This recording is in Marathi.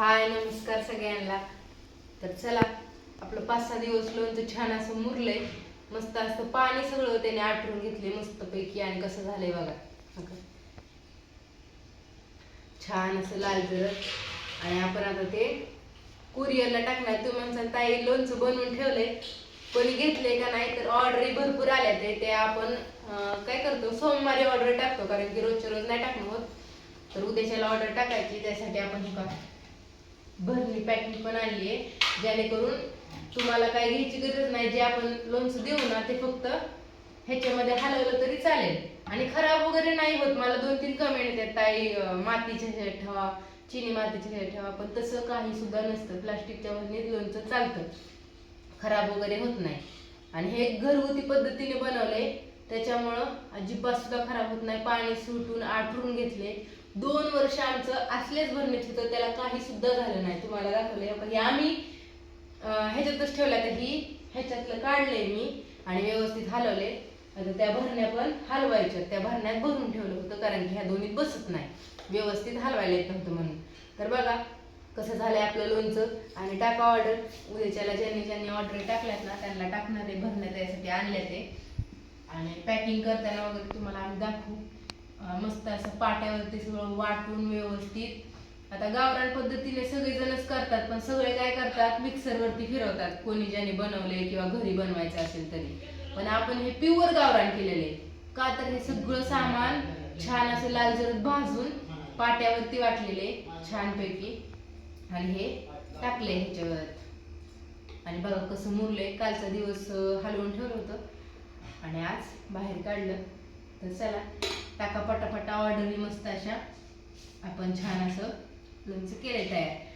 हाय नमस्कार सगळ्यांना. तर चला आपलं पाच सहा दिवस लोणचं छान असं मुरलंय. मस्त असं पाणी सगळं त्याने आटरून घेतले मस्त पैकी आणि कसं झालंय बघा. छान असं लाल जरत आणि आपण आता ते कुरिअरला टाकणार. तुम्ही म्हणसाल ताई लोणचं बनवून ठेवलंय. कोणी घेतले का नाही? तर ऑर्डरी भरपूर आल्या ते. ते आपण काय करतो? सोमवारी ऑर्डर टाकतो. कारण की रोजच्या रोज नाही टाकणं होत. तर उद्याच्याला ऑर्डर टाकायची. त्यासाठी आपण का भरणी पॅकिंग पण आणली आहे. जेणेकरून तुम्हाला काय घ्यायची गरज नाही. जे आपण लोणचं देऊ ना ते फक्त ह्याच्यामध्ये हलवलं तरी चालेल. आणि खराब वगैरे नाही होत. मला दोन तीन कमेंट येतात ताई मातीच्या ह्याच्यात ठेवा चिनी मातीच्या ह्याच्यात ठेवा. पण तसं काही सुद्धा नसतं. प्लास्टिकच्या भरणीत लोणचं चालतं. खराब वगैरे होत नाही. आणि हे घरगुती पद्धतीने बनवले त्याच्यामुळं अजिबात सुद्धा खराब होत नाही. पाणी सुटून आठवून घेतले. दोन वर्ष आमचं असलेच भरणीत होतं त्याला काही सुद्धा झालं नाही. तुम्हाला दाखवलंय. पण हे आम्ही ह्याच्यातच ठेवलं तर ही ह्याच्यातलं काढलंय मी आणि व्यवस्थित हलवले आता त्या भरण्या पण हलवायच्या. त्या भरण्यात भरून ठेवलं होतं कारण की ह्या दोन्ही बसत नाही. व्यवस्थित हलवायला येत नव्हतं म्हणून. तर बघा कसं झालंय आपलं लोणचं. आणि टाका ऑर्डर उद्याच्याला ज्यांनी ज्यांनी ऑर्डर टाकल्यात ना त्यांना टाकणार आहे भरण्यात यासाठी आणल्या ते आणि पॅकिंग करताना वगैरे तुम्हाला आम्ही दाखवू मस्त असं पाट्यावरती सगळं वाटून व्यवस्थित. आता गावरान पद्धतीने सगळेजणच करतात पण सगळे काय करतात? मिक्सरवरती फिरवतात. कोणी ज्याने बनवले किंवा घरी बनवायचं असेल तरी. पण आपण हे प्युअर गावरान केलेले का तर हे सगळं सामान छान असं लालजर भाजून पाट्यावरती वाटलेले छानपैकी. आणि हे टाकले ह्याच्यावर. आणि बघा कसं मुरलंय. कालचा दिवस हलवून ठेवलं होतं. आणि आज बाहेर काढलं. तर चला टाका पटापटा ऑर्डरी मस्त अशा. आपण छान असं लोणचं केलं तयार.